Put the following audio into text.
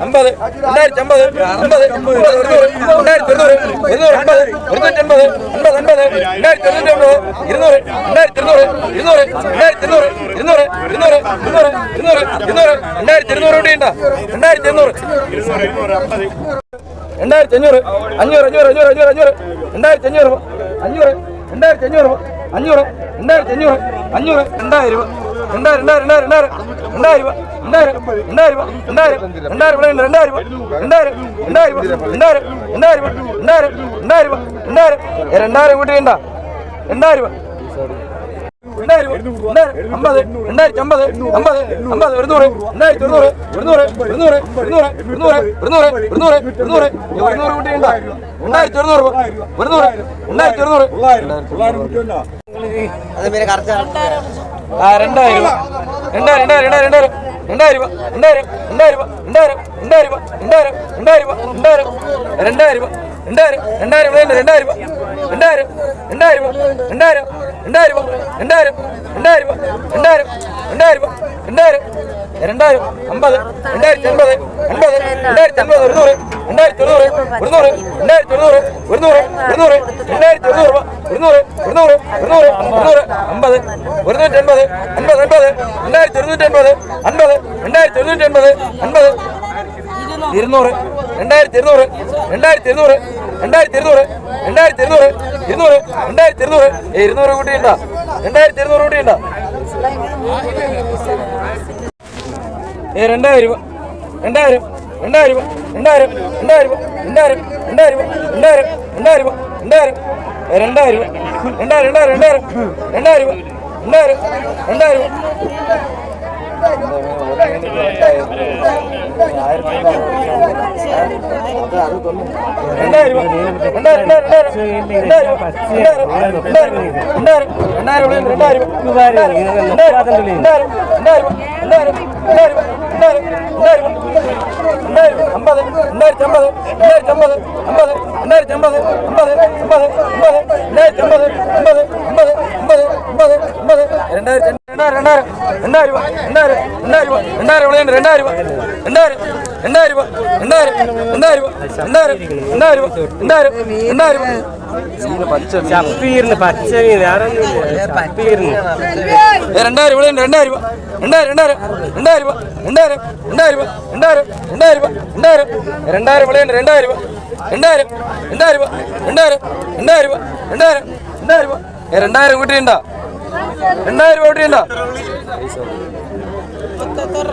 അമ്പത് രണ്ടായിരത്തി അമ്പത് അമ്പത് അമ്പത് രണ്ടായിരത്തി ഒരുന്നൂറ് ഇരുന്നൂറ് അമ്പത് ഇരുന്നൂറ്റി അമ്പത് അമ്പത് അമ്പത് രണ്ടായിരത്തി തൊണ്ണൂറ്റി ഒമ്പത് ഇരുന്നൂറ് രണ്ടായിരത്തി ഇരുന്നൂറ് ഇരുന്നൂറ് രണ്ടായിരത്തി ഇരുന്നൂറ് ഇരുന്നൂറ് ഇരുന്നൂറ് ഇരുന്നൂറ് ഇരുന്നൂറ് ഇരുന്നൂറ് രണ്ടായിരത്തി ഇരുന്നൂറ് കൂടി ഉണ്ടോ? രണ്ടായിരത്തി ഇരുന്നൂറ് രണ്ടായിരത്തി അഞ്ഞൂറ് അഞ്ഞൂറ് അഞ്ഞൂറ് അഞ്ഞൂറ് അഞ്ഞൂറ് അഞ്ഞൂറ് രണ്ടായിരത്തി അഞ്ഞൂറ് അഞ്ഞൂറ് രണ്ടായിരത്തി അഞ്ഞൂറ് അഞ്ഞൂറ് രണ്ടായിരത്തി അഞ്ഞൂറ് അഞ്ഞൂറ് രണ്ടായിരം രൂപ രണ്ടായിരം രണ്ടായിരം രണ്ടായിരം രണ്ടായിരം രണ്ടായിരം രൂപ രണ്ടായിരം രണ്ടായിരം രണ്ടായിരം രണ്ടായിരം രണ്ടായിരം രണ്ടായിരം രണ്ടായിരം രണ്ടായിരം രണ്ടായിരം രണ്ടായിരം രണ്ടായിരം കൂട്ടി രണ്ടായിരം രൂപ രണ്ടായിരം രണ്ടായിരം അമ്പത് രണ്ടായിരത്തി അമ്പത് അമ്പത് അമ്പത് ഒരുന്നൂറ് രണ്ടായിരത്തി ഒരുന്നൂറ് ഒരുന്നൂറ് ഒരുന്നൂറ് ഒരുന്നൂറ് ഒരുന്നൂറ് ഒരുന്നൂറ് ഒരുന്നൂറ് ഒരുന്നൂറ് ഒരുന്നൂറ് കൂട്ടിയുണ്ടോ രണ്ടായിരത്തി ഒരുന്നൂറ് രൂപ ഒരുന്നൂറ് രണ്ടായിരത്തി ഒരുന്നൂറ് ആ രണ്ടായിരം രൂപ രണ്ടായിരം രണ്ടായിരം രണ്ടായിരം രണ്ടായിരം രണ്ടായിരം രണ്ടായിരം രണ്ടായിരം രണ്ടായിരം രണ്ടായിരം രണ്ടായിരം രണ്ടായിരം രണ്ടായിരം രണ്ടായിരം രണ്ടായിരം വേണ്ട രണ്ടായിരം രണ്ടായിരം രണ്ടായിരം രൂപ രണ്ടായിരം രണ്ടായിരം രൂപ രണ്ടായിരം രണ്ടായിരം രൂപ രണ്ടായിരം രണ്ടായിരം അമ്പത് രണ്ടായിരത്തി അൻപത് അൻപത് രണ്ടായിരത്തി അൻപത് ഒരുന്നൂറ് രണ്ടായിരത്തി ഒരുന്നൂറ് ഒരുന്നൂറ് രണ്ടായിരത്തി ഒരുന്നൂറ് ഒരുന്നൂറ് ഒരുന്നൂറ് രണ്ടായിരത്തി ഒരുന്നൂറ് രൂപ ഒരുന്നൂറ് ഒരുന്നൂറ് ഒരുന്നൂറ് ഒരുന്നൂറ് അമ്പത് ഒരുന്നൂറ്റി അൻപത് അൻപത് അൻപത് രണ്ടായിരത്തി ഒരുന്നൂറ്റി അൻപത് അൻപത് രണ്ടായിരത്തി ഒരുന്നൂറ്റി അൻപത് അൻപത് ഇരുന്നൂറ് രണ്ടായിരത്തി ഇരുന്നൂറ് രണ്ടായിരത്തി ഇരുന്നൂറ് രണ്ടായിരത്തി ഇരുന്നൂറ് രണ്ടായിരത്തി ഇരുന്നൂറ് ഇരുന്നൂറ് രണ്ടായിരത്തി ഇരുന്നൂറ്. ഇരുന്നൂറ് കൂട്ടി കൂട്ടിയുണ്ടോ രണ്ടായിരത്തി ഇരുന്നൂറ് രൂപ രണ്ടായിരം ഏ രണ്ടായിരം രൂപ. രണ്ടായിരം രണ്ടായിരം രൂപ രണ്ടായിരം രണ്ടായിരം രണ്ടായിരം രണ്ടായിരം രണ്ടായിരം രണ്ടായിരം രണ്ടായിരം രണ്ടായിരം രണ്ടായിരം രണ്ടായിരം രണ്ടായിരം രണ്ടായിരം രണ്ടായിരം രണ്ടായിരം രണ്ടായിരം രണ്ടായിരം രണ്ടായിരം അമ്പത് രണ്ടായിരത്തി അമ്പത് രണ്ടായിരത്തി അമ്പത് അമ്പത് രണ്ടായിരത്തി അമ്പത് അമ്പത് അമ്പത് അമ്പത് രണ്ടായിരത്തി അമ്പത് അമ്പത് രണ്ടായിരം രൂപ രണ്ടായിരം രണ്ടായിരം രണ്ടായിരം വിളയുണ്ട് ಐದು ಸಾವಿರ